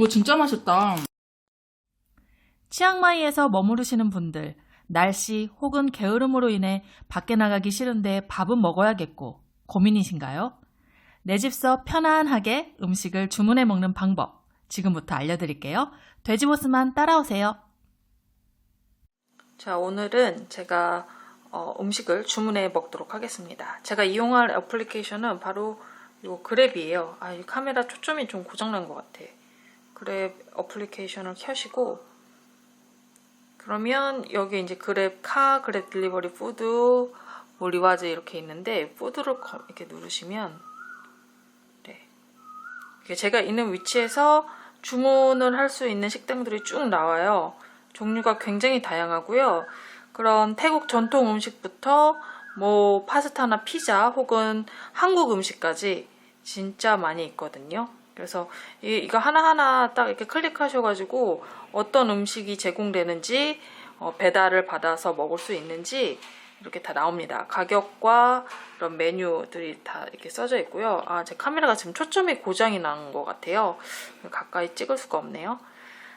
이거 진짜 맛있다. 치앙마이에서 머무르시는 분들, 날씨 혹은 게으름으로 인해 밖에 나가기 싫은데 밥은 먹어야겠고 고민이신가요? 내 집서 편안하게 음식을 주문해 먹는 방법 지금부터 알려드릴게요. 돼지보스만 따라오세요. 자, 오늘은 제가 어, 음식을 주문해 먹도록 하겠습니다. 제가 이용할 애플리케이션은 바로 이 그랩이에요. 아, 이 카메라 초점이 좀 고장난 것 같아. 그랩 어플리케이션을 켜시고 그러면 여기 이제 그랩 카, 그랩 딜리버리 푸드, 뭐 리와즈 이렇게 있는데 푸드를 거- 이렇게 누르시면 네. 제가 있는 위치에서 주문을 할 수 있는 식당들이 쭉 나와요. 종류가 굉장히 다양하고요. 그런 태국 전통 음식부터 뭐 파스타나 피자 혹은 한국 음식까지 진짜 많이 있거든요. 그래서 이, 이거 하나하나 딱 이렇게 클릭하셔가지고 어떤 음식이 제공되는지 어, 배달을 받아서 먹을 수 있는지 이렇게 다 나옵니다. 가격과 이런 메뉴들이 다 이렇게 써져 있고요. 아, 제 카메라가 지금 초점이 고장이 난 것 같아요. 가까이 찍을 수가 없네요.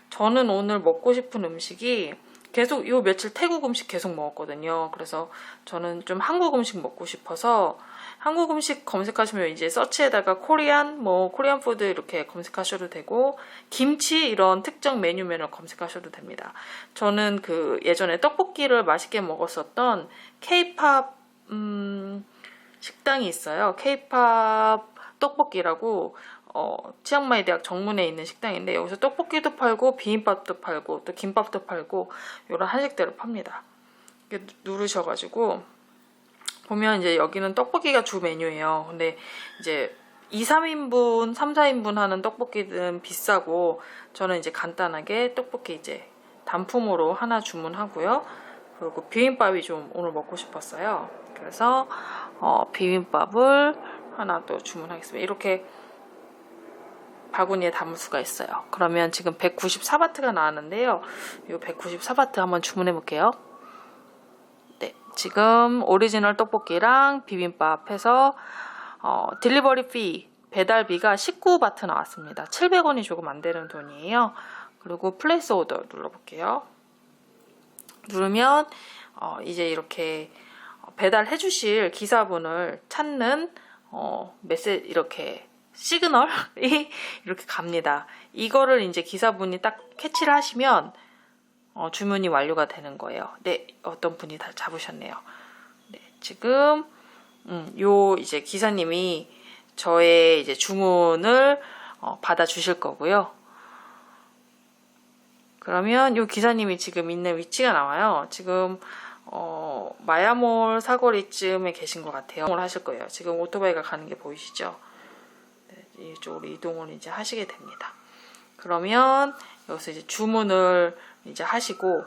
저는 오늘 먹고 싶은 음식이 계속 요 며칠 태국 음식 계속 먹었거든요. 그래서 저는 좀 한국 음식 먹고 싶어서 한국 음식 검색하시면 이제 서치에다가 코리안 뭐 코리안 푸드 이렇게 검색하셔도 되고 김치 이런 특정 메뉴면을 검색하셔도 됩니다. 저는 그 예전에 떡볶이를 맛있게 먹었었던 케이팝 음, 식당이 있어요. 케이팝 떡볶이라고 어, 치앙마이 대학 정문에 있는 식당인데 여기서 떡볶이도 팔고 비빔밥도 팔고 또 김밥도 팔고 이런 한식들을 팝니다. 누르셔가지고 보면 이제 여기는 떡볶이가 주 메뉴예요. 근데 이제 2, 3인분, 3, 4인분 하는 떡볶이는 비싸고 저는 이제 간단하게 떡볶이 이제 단품으로 하나 주문하고요. 그리고 비빔밥이 좀 오늘 먹고 싶었어요. 그래서 어, 비빔밥을 하나 또 주문하겠습니다. 이렇게 바구니에 담을 수가 있어요. 그러면 지금 194바트가 나왔는데요. 이 194바트 한번 주문해 볼게요. 네, 지금 오리지널 떡볶이랑 비빔밥 해서 어, 딜리버리 피 배달비가 19바트 나왔습니다. 700원이 조금 안 되는 돈이에요. 그리고 플레이스 오더 눌러볼게요. 누르면 어, 이제 이렇게 배달해 주실 기사분을 찾는 어, 메시지 이렇게 시그널이 이렇게 갑니다. 이거를 이제 기사분이 딱 캐치를 하시면 어, 주문이 완료가 되는 거예요. 네, 어떤 분이 다 잡으셨네요. 네, 지금 음, 요 이제 기사님이 저의 이제 주문을 어, 받아 주실 거고요. 그러면 요 기사님이 지금 있는 위치가 나와요. 지금 어, 마야몰 사거리쯤에 계신 것 같아요. 하실 거예요. 지금 오토바이가 가는 게 보이시죠? 네, 이쪽으로 이동을 이제 하시게 됩니다. 그러면 여기서 이제 주문을 이제 하시고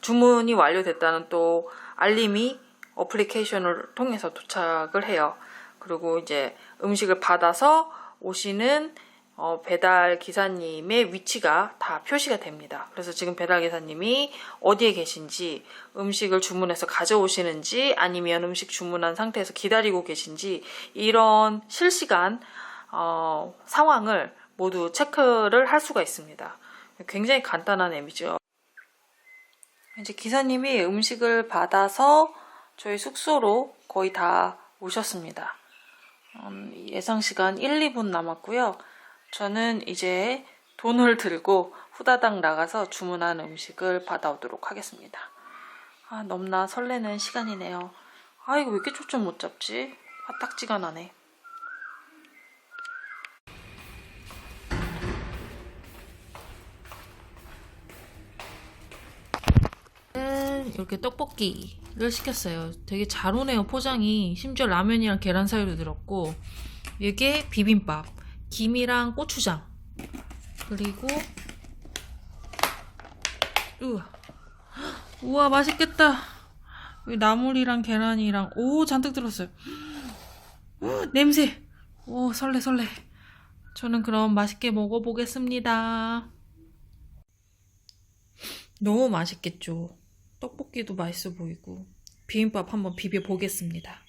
주문이 완료됐다는 또 알림이 어플리케이션을 통해서 도착을 해요. 그리고 이제 음식을 받아서 오시는 어, 배달 기사님의 위치가 다 표시가 됩니다. 그래서 지금 배달 기사님이 어디에 계신지, 음식을 주문해서 가져오시는지, 아니면 음식 주문한 상태에서 기다리고 계신지, 이런 실시간, 어, 상황을 모두 체크를 할 수가 있습니다. 굉장히 간단한 앱이죠. 이제 기사님이 음식을 받아서 저희 숙소로 거의 다 오셨습니다. 음, 예상 시간 1, 2분 남았고요. 저는 이제 돈을 들고 후다닥 나가서 주문한 음식을 받아오도록 하겠습니다. 아, 넘나 설레는 시간이네요. 아, 이거 왜 이렇게 초점 못 잡지? 화딱지가 나네. 이렇게 떡볶이를 시켰어요. 되게 잘 오네요, 포장이. 심지어 라면이랑 계란 사이로 들었고, 이게 비빔밥, 김이랑 고추장, 그리고, 우와, 우와, 맛있겠다. 여기 나물이랑 계란이랑, 오, 잔뜩 들었어요. 우, 냄새. 오, 설레, 설레. 저는 그럼 맛있게 먹어보겠습니다. 너무 맛있겠죠. 떡볶이도 맛있어 보이고 비빔밥 한번 비벼 보겠습니다.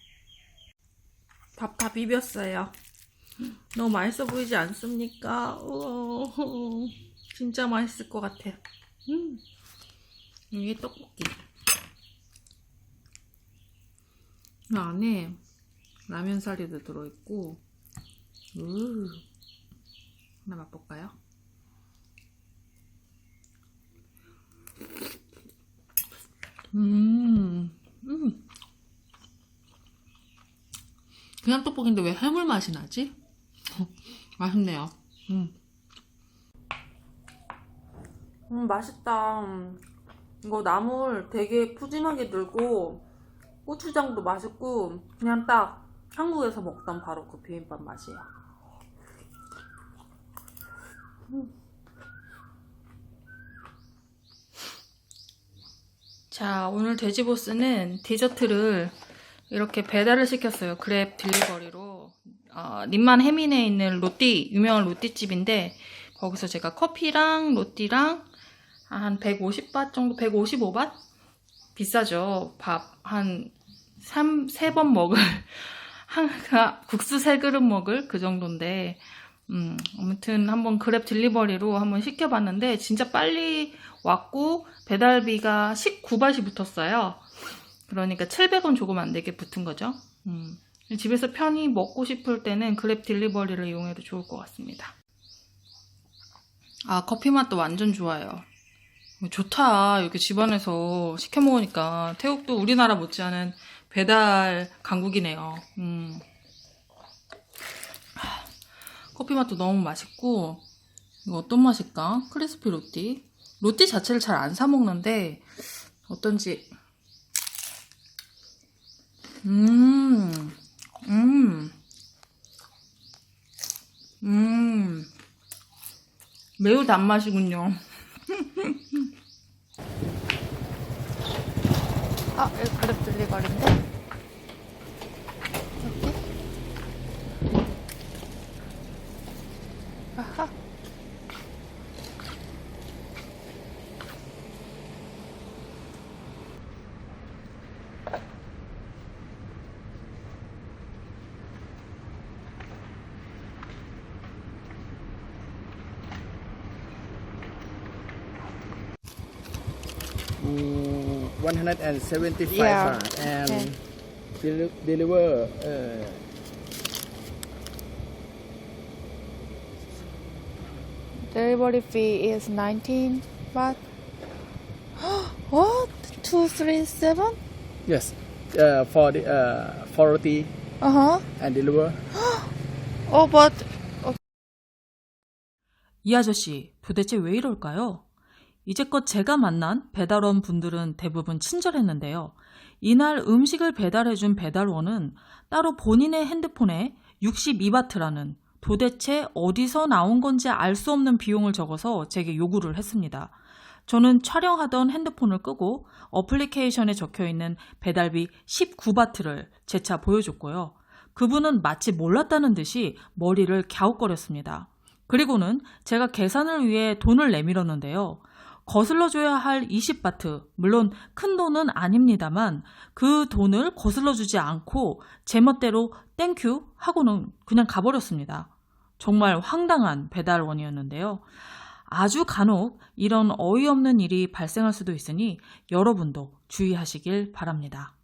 밥 다 비볐어요. 너무 맛있어 보이지 않습니까? 우와, 진짜 맛있을 것 같아. 음. 이게 떡볶이. 이 안에 라면 사리도 들어있고, 우 하나 맛볼까요? 음, 음. 그냥 떡볶이인데 왜 해물 맛이 나지? 맛있네요. 음. 음, 맛있다. 음. 이거 나물 되게 푸짐하게 들고 고추장도 맛있고 그냥 딱 한국에서 먹던 바로 그 비빔밥 맛이에요. 자, 오늘 돼지보스는 디저트를 이렇게 배달을 시켰어요. 그랩 딜리버리로. 어, 님만 해민에 있는 로띠, 유명한 로띠집인데, 거기서 제가 커피랑 로띠랑 한 150밭 정도, 155밭? 비싸죠. 밥 한 3, 3번 먹을, 한, 국수 3그릇 먹을 그 정도인데, 음, 아무튼 한번 그랩 딜리버리로 한번 시켜봤는데, 진짜 빨리 왔고, 배달비가 19밭이 붙었어요. 그러니까 700원 조금 안 되게 붙은 거죠. 음. 집에서 편히 먹고 싶을 때는 그랩 딜리버리를 이용해도 좋을 것 같습니다. 아, 커피 맛도 완전 좋아요. 좋다. 이렇게 집안에서 시켜 먹으니까 태국도 우리나라 못지않은 배달 강국이네요. 음. 아, 커피 맛도 너무 맛있고 이거 어떤 맛일까? 크리스피 로띠. 로띠 자체를 잘 안 사 먹는데 어떤지 음, 음, 음, 매우 단맛이군요. 아, 여기 그랩 딜리버리인데? 175 Yeah. baht and Okay. deli- deliver uh, Delivery fee is 19 baht. what? 237? yes uh, for the uh, 40 Uh-huh. and deliver Oh, but 이 아저씨 도대체 왜 이럴까요? 이제껏 제가 만난 배달원 분들은 대부분 친절했는데요. 이날 음식을 배달해준 배달원은 따로 본인의 핸드폰에 62바트라는 도대체 어디서 나온 건지 알 수 없는 비용을 적어서 제게 요구를 했습니다. 저는 촬영하던 핸드폰을 끄고 어플리케이션에 적혀 있는 배달비 19바트를 재차 보여줬고요. 그분은 마치 몰랐다는 듯이 머리를 갸웃거렸습니다. 그리고는 제가 계산을 위해 돈을 내밀었는데요. 거슬러줘야 할 20바트, 물론 큰 돈은 아닙니다만 그 돈을 거슬러주지 않고 제멋대로 땡큐 하고는 그냥 가버렸습니다. 정말 황당한 배달원이었는데요. 아주 간혹 이런 어이없는 일이 발생할 수도 있으니 여러분도 주의하시길 바랍니다.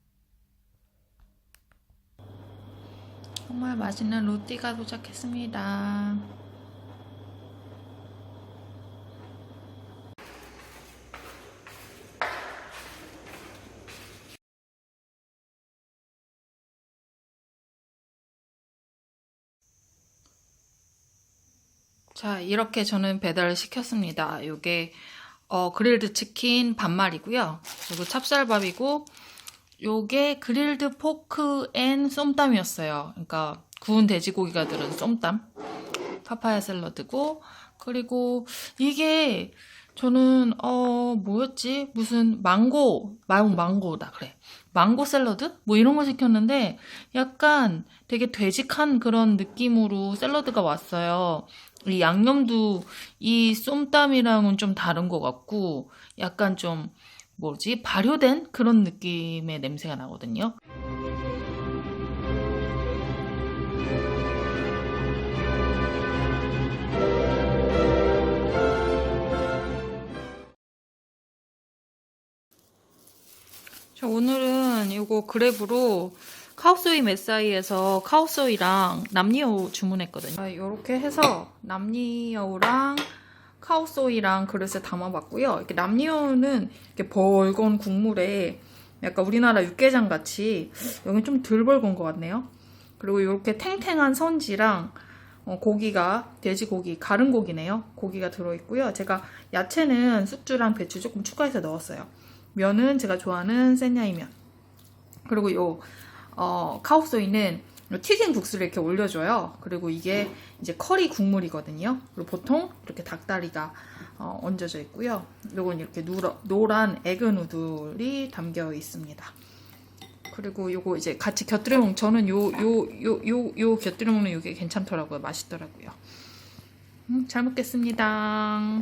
정말 맛있는 로띠가 도착했습니다. 자, 이렇게 저는 배달을 시켰습니다. 요게 어, 그릴드 치킨 반말이고요. 그리고 찹쌀밥이고 요게 그릴드 포크 앤 쏨땀이었어요. 그러니까 구운 돼지고기가 들은 쏨땀. 파파야 샐러드고 그리고 이게 저는 어 뭐였지? 무슨 망고, 망 망고다 그래. 망고 샐러드? 뭐 이런 거 시켰는데 약간 되게 되직한 그런 느낌으로 샐러드가 왔어요. 이 양념도 이 쏨땀이랑은 좀 다른 것 같고 약간 좀 뭐지 발효된 그런 느낌의 냄새가 나거든요. 자, 오늘은 이거 그랩으로 카오소이 메사이에서 카오소이랑 남니오 주문했거든요. 이렇게 해서 남니오랑 카오소이랑 그릇에 담아봤고요. 이렇게 남니오는 이렇게 벌건 국물에 약간 우리나라 육개장 같이 여기 좀 덜 벌건 것 같네요. 그리고 이렇게 탱탱한 선지랑 어, 고기가 돼지고기 가른 고기네요. 고기가 들어있고요. 제가 야채는 쑥주랑 배추 조금 추가해서 넣었어요. 면은 제가 좋아하는 센야이면. 그리고 요 어, 카오소이는 요 튀긴 국수를 이렇게 올려줘요. 그리고 이게 이제 커리 국물이거든요. 그리고 보통 이렇게 닭다리가 어, 얹어져 있고요. 요건 이렇게 누러, 노란 에그 누들이 담겨 있습니다. 그리고 요거 이제 같이 곁들여 먹는 저는 요 요 요 요 요 곁들여 먹는 요게 괜찮더라고요. 맛있더라고요. 음, 잘 먹겠습니다.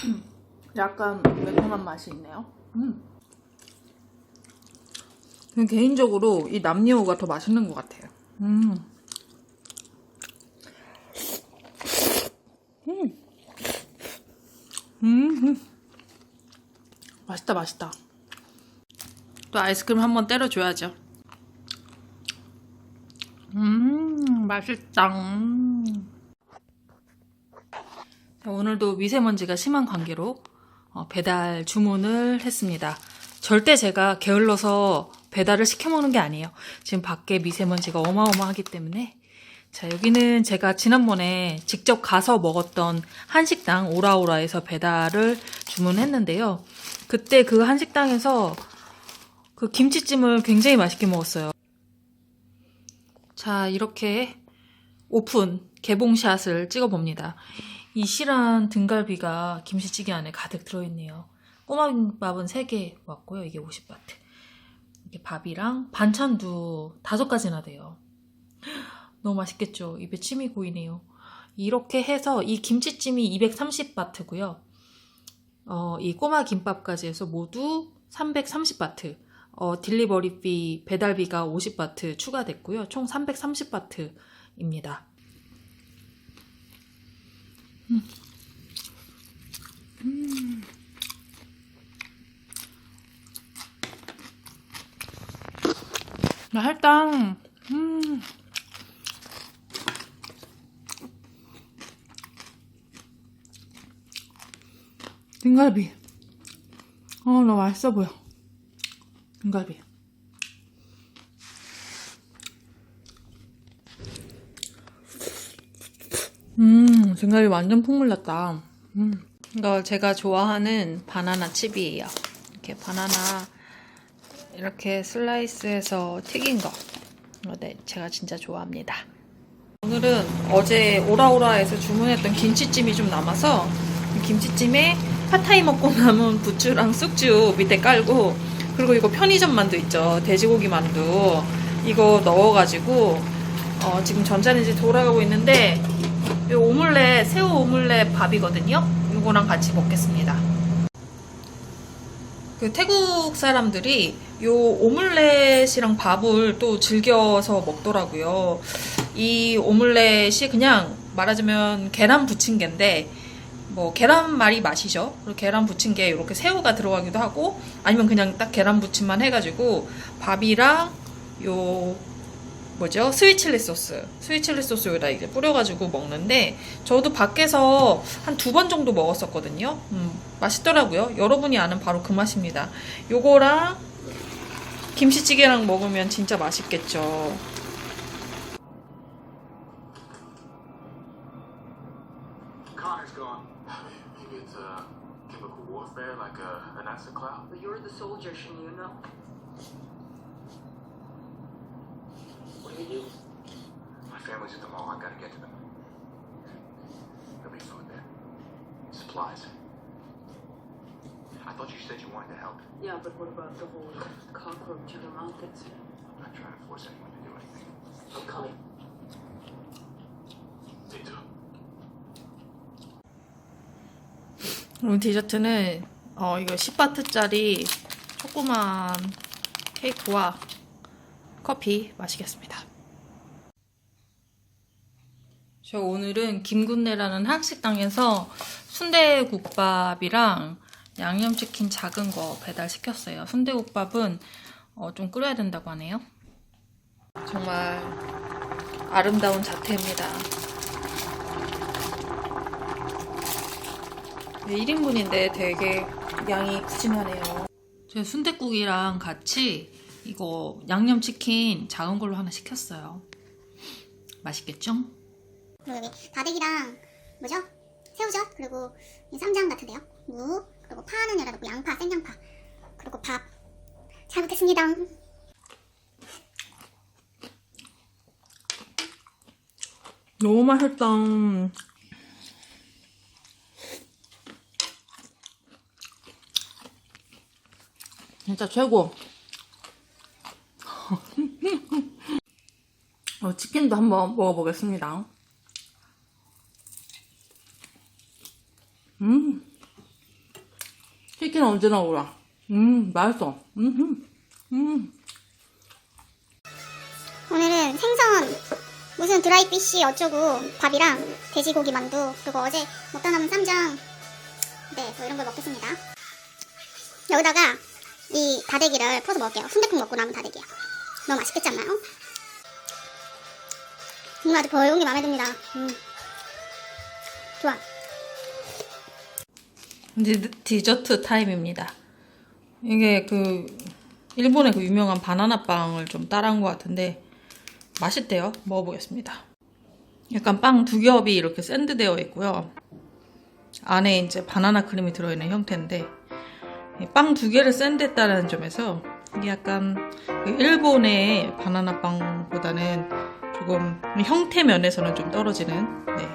약간 매콤한 맛이 있네요. 음. 개인적으로 이 남녀가 더 맛있는 것 같아요. 음. 음. 음. 맛있다, 맛있다. 또 아이스크림 한번 때려줘야죠. 음, 맛있다. 오늘도 미세먼지가 심한 관계로 어, 배달 주문을 했습니다. 절대 제가 게을러서 배달을 시켜 먹는 게 아니에요. 지금 밖에 미세먼지가 어마어마하기 때문에 자, 여기는 제가 지난번에 직접 가서 먹었던 한식당 오라오라에서 배달을 주문했는데요. 그때 그 한식당에서 그 김치찜을 굉장히 맛있게 먹었어요. 자, 이렇게 오픈 개봉샷을 찍어봅니다. 이 실한 등갈비가 김치찌개 안에 가득 들어있네요. 꼬마김밥은 3개 왔고요. 이게 50바트. 이게 밥이랑 반찬도 다섯 가지나 돼요. 너무 맛있겠죠? 입에 침이 고이네요. 이렇게 해서 이 김치찜이 230바트고요. 어, 이 꼬마 김밥까지 해서 모두 330바트. 어, 딜리버리비, 배달비가 50바트 추가됐고요. 총 330바트입니다. 나 할당. 음. 등갈비. 어, 나 맛있어 보여. 등갈비. 음, 등갈비 완전 푹 물렸다. 음. 이거 제가 좋아하는 바나나 칩이에요. 이렇게 바나나 이렇게 슬라이스해서 튀긴 거. 네, 제가 진짜 좋아합니다. 오늘은 어제 오라오라에서 주문했던 김치찜이 좀 남아서 이 김치찜에 팟타이 먹고 남은 부추랑 쑥주 밑에 깔고 그리고 이거 편의점 만두 있죠. 돼지고기 만두. 이거 넣어가지고 어, 지금 전자레인지 돌아가고 있는데 이 오믈렛, 새우 오믈렛 밥이거든요. 이거랑 같이 먹겠습니다. 그 태국 사람들이 요 오믈렛이랑 밥을 또 즐겨서 먹더라고요. 이 오믈렛이 그냥 말하자면 계란 부침개인데 뭐 계란말이 맛이죠. 그리고 계란 부침개에 이렇게 새우가 들어가기도 하고 아니면 그냥 딱 계란 부침만 해가지고 밥이랑 요 뭐죠? 스위칠리 소스. 스위칠리 소스 여기다 이제 뿌려가지고 먹는데, 저도 밖에서 한 두 번 정도 먹었었거든요. 음, 맛있더라고요. 여러분이 아는 바로 그 맛입니다. 요거랑 김치찌개랑 먹으면 진짜 맛있겠죠. a, an acid cloud. Well, you're the soldier, shouldn't you know? What do you do? My family's at the mall. I gotta get to them. There'll be food there. Supplies. I thought you said you wanted to help. Yeah, but what about the whole cockroach of the mountains? I'm not trying to force anyone to do anything. I'm coming. Me too. 오늘 디저트는 어, 이거 10바트짜리 조그만 케이크와 커피 마시겠습니다. 저 오늘은 김군내라는 한식당에서 순대국밥이랑 양념치킨 작은 거 배달시켰어요. 순대국밥은 어, 좀 끓여야 된다고 하네요. 정말 아름다운 자태입니다. 네, 1인분인데 되게 양이 푸짐하네요. 제가 순대국이랑 같이 이거 양념치킨 작은 걸로 하나 시켰어요. 맛있겠죠? 그리고 여기 다대기랑 뭐죠? 새우젓 그리고 이 쌈장 같은데요. 무 그리고 파는 열어놓고 양파, 생양파 그리고 밥. 잘 먹겠습니다. 너무 맛있다. 진짜 최고. 어, 치킨도 한번 먹어보겠습니다. 음. 치킨 언제 나 오라. 음, 맛있어. 음, 음. 오늘은 생선 무슨 드라이피쉬 어쩌고 밥이랑 돼지고기 만두 그리고 어제 먹다 남은 쌈장 네, 뭐 이런 걸 먹겠습니다. 여기다가 이 다대기를 풀어서 먹을게요. 순대국 먹고 남은 다대기야. 너무 맛있겠지 않나요? 정말 아주 게 마음에 듭니다. 음. 좋아. 이제 디저트 타임입니다. 이게 그 일본의 그 유명한 바나나 빵을 좀 따라한 것 같은데 맛있대요. 먹어보겠습니다. 약간 빵 두 겹이 이렇게 샌드되어 있고요. 안에 이제 바나나 크림이 들어있는 형태인데 빵 두 개를 샌드했다는 점에서 이게 약간 그 일본의 바나나 빵보다는 조금 형태 면에서는 좀 떨어지는 네,